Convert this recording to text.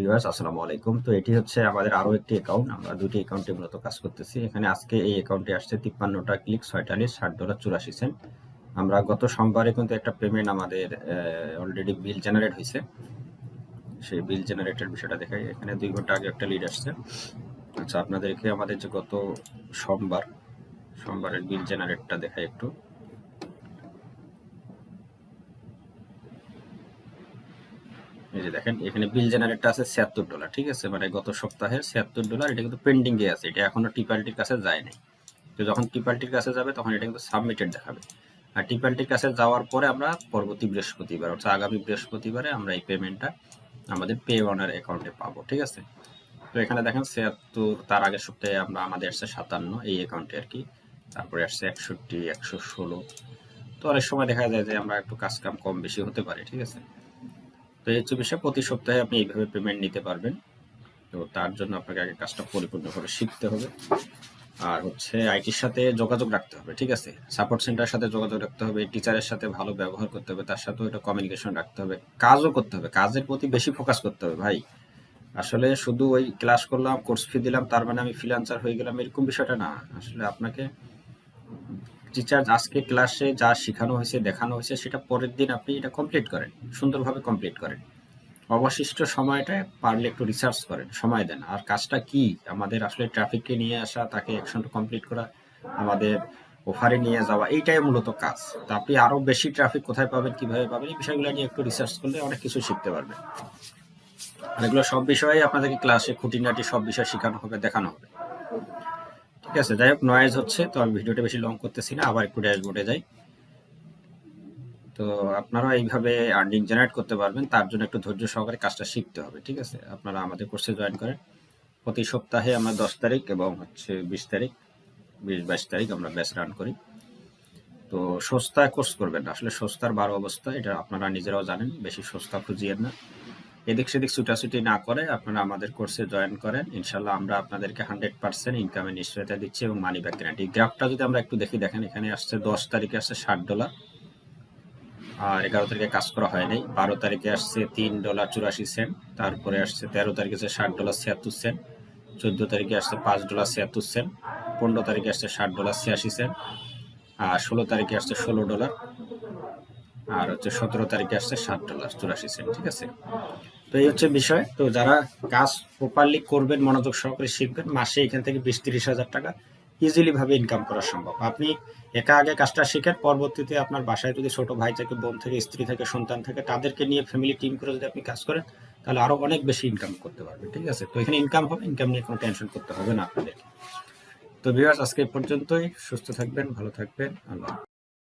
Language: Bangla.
ভিউয়ার্স আসসালামু আলাইকুম। তো এটি হচ্ছে আমাদের আরও একটি অ্যাকাউন্ট আমরা দুটি অ্যাকাউন্টে মূলত কাজ করতেছি। এখানে আজকে এই অ্যাকাউন্টে আসছে তিপ্পান্নটা ক্লিক ছয়টালিশ ষাট ডলার চুরাশি সেন্ট আমরা গত সোমবারে কিন্তু একটা পেমেন্ট আমাদের অলরেডি বিল জেনারেট হয়েছে। সেই বিল জেনারেটের বিষয়টা দেখাই। এখানে দুই ঘণ্টা আগে একটা লিড আসছে। আচ্ছা আপনাদেরকে আমাদের যে গত সোমবার, সোমবারের বিল জেনারেটটা দেখাই একটু। এই যে দেখেন, এখানে বিল জেনারেটটা আছে ছিয়াত্তর ডলার ঠিক আছে? মানে গত ডলার এটা কিন্তু আছে, এটা কাছে যায় নাই। তো যখন কাছে যাবে, তখন এটা কিন্তু সাবমিটেড দেখাবে। আর কাছে যাওয়ার পরে আমরা পরবর্তী বৃহস্পতিবার, অর্থাৎ আগামী বৃহস্পতিবারে আমরা এই পেমেন্টটা আমাদের পে অ্যাকাউন্টে পাবো, ঠিক আছে? তো এখানে দেখেন ছিয়াত্তর, তার আগের সপ্তাহে আমরা, আমাদের সাতান্ন, এই অ্যাকাউন্টে আর কি। তারপরে আসছে একষট্টি, একশো ষোলো। তো অনেক সময় দেখা যায় যে আমরা একটু কাজ কাম কম বেশি হতে পারে, ঠিক আছে? বিষয়, প্রতি সপ্তাহে আপনি এইভাবে পেমেন্ট নিতে পারবেন। তো তার জন্য আপনাকে আগে কাজটা পরিপূর্ণভাবে শিখতে হবে। আর হচ্ছে আইটির সাথে যোগাযোগ রাখতে হবে, ঠিক আছে? সাপোর্ট সেন্টারের সাথে যোগাযোগ রাখতে হবে টিচারের সাথে ভালো ব্যবহার করতে হবে, তার সাথেও এটা কমিউনিকেশন রাখতে হবে, কাজও করতে হবে, কাজের প্রতি বেশি ফোকাস করতে হবে, ভাই। আসলে শুধু ওই ক্লাস করলাম কোর্স ফি দিলাম, তার মানে আমি ফ্রিল্যান্সার হয়ে গেলাম, এরকম বিষয়টা না। আসলে আপনাকে টিচার আজকে ক্লাসে যা শেখানো হয়েছে, দেখানো হয়েছে, সেটা পরের দিন আপনি এটা কমপ্লিট করেন, সুন্দরভাবে কমপ্লিট করেন। অবশিষ্ট সময়টা পারলে একটু রিসার্চ করেন, সময় দেন। আর কাজটা কি? আমাদের আসলে ট্রাফিককে নিয়ে আসা, তাকে অ্যাকশনটা কমপ্লিট করা, আমাদের ওফারে নিয়ে যাওয়া, এইটাই মূলত কাজ। তা আপনি আরও বেশি ট্রাফিক কোথায় পাবেন, কীভাবে পাবেন, এই বিষয়গুলো নিয়ে একটু রিসার্চ করলে অনেক কিছু শিখতে পারবেন। আর এগুলো সব বিষয়ে আপনাদেরকে ক্লাসে খুঁটিনাটি সব বিষয় শেখানো হবে, দেখানো হবে। ঠিক আছে, যাই হোক নয়েজ হচ্ছে, তো আমি ভিডিওটা বেশি লং করতেছি না, আবার একটু ড্যাশবোর্ডে যাই। তো আপনারা এইভাবে আর্নিং জেনারেট করতে পারবেন, তার জন্য একটু ধৈর্য সহকারে কাজটা শিখতে হবে, ঠিক আছে? আপনারা আমাদের কোর্সে জয়েন করেন। প্রতি সপ্তাহে আমরা দশ তারিখ এবং হচ্ছে বিশ তারিখ, বিশ বাইশ তারিখ আমরা ব্যাচ রান করি। তো সস্তায় কোর্স করবেন আসলে সস্তার বারো অবস্থা, এটা আপনারা নিজেরাও জানেন, বেশি সস্তা খুঁজিয়েন না। এদিক সেদিক ছুটাছুটি না করে আপনারা আমাদের কোর্সে জয়েন করেন। ইনশাল্লাহ আমরা আপনাদেরকে হান্ড্রেড পার্সেন্ট ইনকামের নিশ্চয়তা দিচ্ছি এবং মানি ব্যাক গ্যারান্টি গ্রাফটা যদি আমরা একটু দেখি, দেখেন এখানে আসছে দশ তারিখে আসছে ষাট ডলার আর এগারো তারিখে কাজ করা হয় নাই। বারো তারিখে আসছে তিন ডলার চুরাশি সেন্ট তারপরে আসছে তেরো তারিখে আসছে ষাট ডলার ছিয়াত্তর সেন্ট চোদ্দ তারিখে আসছে পাঁচ ডলার ছিয়াত্তর সেন্ট পনেরো তারিখে আসছে ষাট ডলার ছিয়াশি সেন্ট আর ষোলো তারিখে আসছে ষোলো ডলার আর হচ্ছে সতেরো তারিখে আসছে সাত ডলার চুরাশি সেন্ট ঠিক আছে? তো এই হচ্ছে বিষয়। তো যারা কাজ প্রপারলি করবেন, মনোযোগ সহকারে শিখবেন, মাসে এখান থেকে বিশ তিরিশ হাজার টাকা ইজিলি ভাবে ইনকাম করা সম্ভব। আপনি একা আগে কাজটা শিখেন, পরবর্তীতে আপনার বাসায় যদি ছোট ভাই থাকে, বোন থেকে, স্ত্রী থেকে, সন্তান থাকে, তাদেরকে নিয়ে ফ্যামিলি টিম করে যদি আপনি কাজ করেন, তাহলে আরও অনেক বেশি ইনকাম করতে পারবেন, ঠিক আছে? তো এখানে ইনকাম হবে ইনকাম নিয়ে কোনো টেনশন করতে হবে না আপনাদের তো ভিউয়ার্স আজকে পর্যন্তই। সুস্থ থাকবেন, ভালো থাকবেন, আল্লাহ